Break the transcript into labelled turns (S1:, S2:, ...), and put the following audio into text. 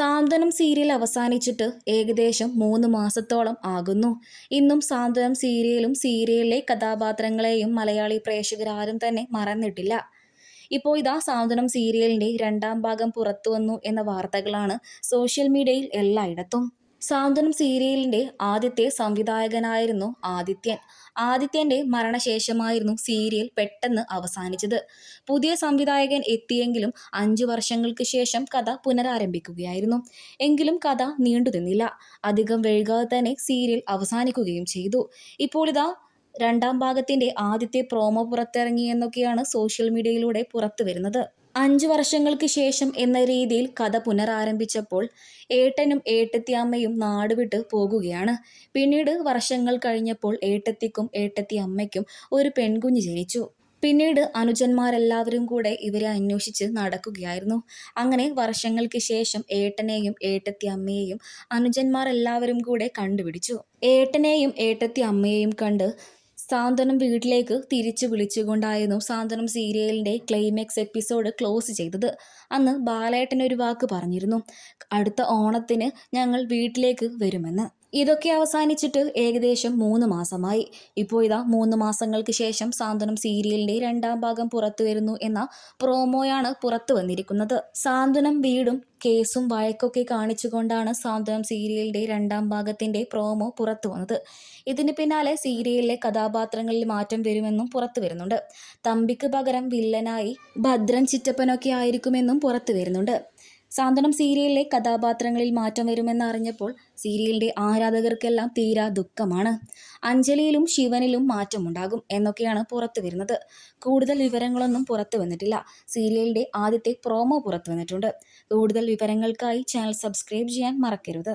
S1: സാന്ത്വനം serial അവസാനിച്ചിട്ട് ഏകദേശം മൂന്ന് മാസത്തോളം ആകുന്നു. ഇന്നും സാന്ത്വനം സീരിയലും സീരിയലിലെ കഥാപാത്രങ്ങളെയും മലയാളി പ്രേക്ഷകരാരും തന്നെ മറന്നിട്ടില്ല. ഇപ്പോൾ ഇതാ സാന്ത്വനം സീരിയലിന്റെ രണ്ടാം ഭാഗം പുറത്തു വന്നു എന്ന വാർത്തകളാണ് സോഷ്യൽ മീഡിയയിൽ എല്ലായിടത്തും. സാന്ത്വനം സീരിയലിന്റെ ആദ്യത്തെ സംവിധായകനായിരുന്നു ആദിത്യൻ. ആദിത്യന്റെ മരണശേഷമായിരുന്നു സീരിയൽ പെട്ടെന്ന് അവസാനിച്ചത്. പുതിയ സംവിധായകൻ എത്തിയെങ്കിലും അഞ്ചു വർഷങ്ങൾക്ക് ശേഷം കഥ പുനരാരംഭിക്കുകയായിരുന്നു. എങ്കിലും കഥ നീണ്ടുനിന്നില്ല. അധികം വൈകാതെ തന്നെ സീരിയൽ അവസാനിക്കുകയും ചെയ്തു. ഇപ്പോൾ ഇതാ രണ്ടാം ഭാഗത്തിന്റെ ആദ്യത്തെ പ്രോമോ പുറത്തിറങ്ങിയെന്നൊക്കെയാണ് സോഷ്യൽ മീഡിയയിലൂടെ പുറത്തു വരുന്നത് അഞ്ചു വർഷങ്ങൾക്ക് ശേഷം എന്ന രീതിയിൽ കഥ പുനരാരംഭിച്ചപ്പോൾ ഏട്ടനും ഏട്ടത്തിയമ്മയും നാടുവിട്ട് പോകുകയാണ്. പിന്നീട് വർഷങ്ങൾ കഴിഞ്ഞപ്പോൾ ഏട്ടത്തിക്കും ഏട്ടത്തി അമ്മയ്ക്കും ഒരു പെൺകുഞ്ഞ് ജനിച്ചു. പിന്നീട് അനുജന്മാരെല്ലാവരും കൂടെ ഇവരെ അന്വേഷിച്ച് നടക്കുകയായിരുന്നു. അങ്ങനെ വർഷങ്ങൾക്ക് ശേഷം ഏട്ടനെയും ഏട്ടത്തി അമ്മയെയും അനുജന്മാരെല്ലാവരും കൂടെ കണ്ടുപിടിച്ചു. ഏട്ടനെയും ഏട്ടത്തി അമ്മയെയും കണ്ട് സാന്ത്വനം വീട്ടിലേക്ക് തിരിച്ചു വിളിച്ചുകൊണ്ടായിരുന്നു സാന്ത്വനം സീരിയലിന്റെ ക്ലൈമാക്സ് എപ്പിസോഡ് ക്ലോസ് ചെയ്തത്. അന്ന് ബാലേട്ടൻ ഒരു വാക്ക് പറഞ്ഞിരുന്നു. അടുത്ത ഓണത്തിന് ഞങ്ങൾ വീട്ടിലേക്ക് വരുമെന്ന്. ഇതൊക്കെ അവസാനിച്ചിട്ട് ഏകദേശം മൂന്ന് മാസമായി. ഇപ്പോൾ ഇതാ മൂന്ന് മാസങ്ങൾക്ക് ശേഷം സാന്ത്വനം സീരിയലിന്റെ രണ്ടാം ഭാഗം പുറത്തു വരുന്നു എന്ന പ്രോമോയാണ് പുറത്തു വന്നിരിക്കുന്നത്. സാന്ത്വനം വീടും കേസും വഴക്കൊക്കെ കാണിച്ചുകൊണ്ടാണ് സാന്ത്വനം സീരിയലിന്റെ രണ്ടാം ഭാഗത്തിന്റെ പ്രോമോ പുറത്തു വന്നത്. ഇതിന് പിന്നാലെ സീരിയലിലെ കഥാപാത്രങ്ങളിൽ മാറ്റം വരുമെന്നും പുറത്തു വരുന്നുണ്ട്. തമ്പിക്ക് പകരം വില്ലനായി ഭദ്രൻ ചിറ്റപ്പനൊക്കെ ആയിരിക്കുമെന്നും പുറത്തു വരുന്നുണ്ട്. സാന്ത്വനം സീരിയലിലെ കഥാപാത്രങ്ങളിൽ മാറ്റം വരുമെന്ന് അറിഞ്ഞപ്പോൾ സീരിയലിന്റെ ആരാധകർക്കെല്ലാം തീരാ ദുഃഖമാണ്. അഞ്ജലിയിലും ശിവനിലും മാറ്റമുണ്ടാകും എന്നൊക്കെയാണ് പുറത്തു വരുന്നത്. കൂടുതൽ വിവരങ്ങളൊന്നും പുറത്തു വന്നിട്ടില്ല. സീരിയലിന്റെ ആദ്യത്തെ പ്രോമോ പുറത്തു വന്നിട്ടുണ്ട്. കൂടുതൽ വിവരങ്ങൾക്കായി ചാനൽ സബ്സ്ക്രൈബ് ചെയ്യാൻ മറക്കരുത്.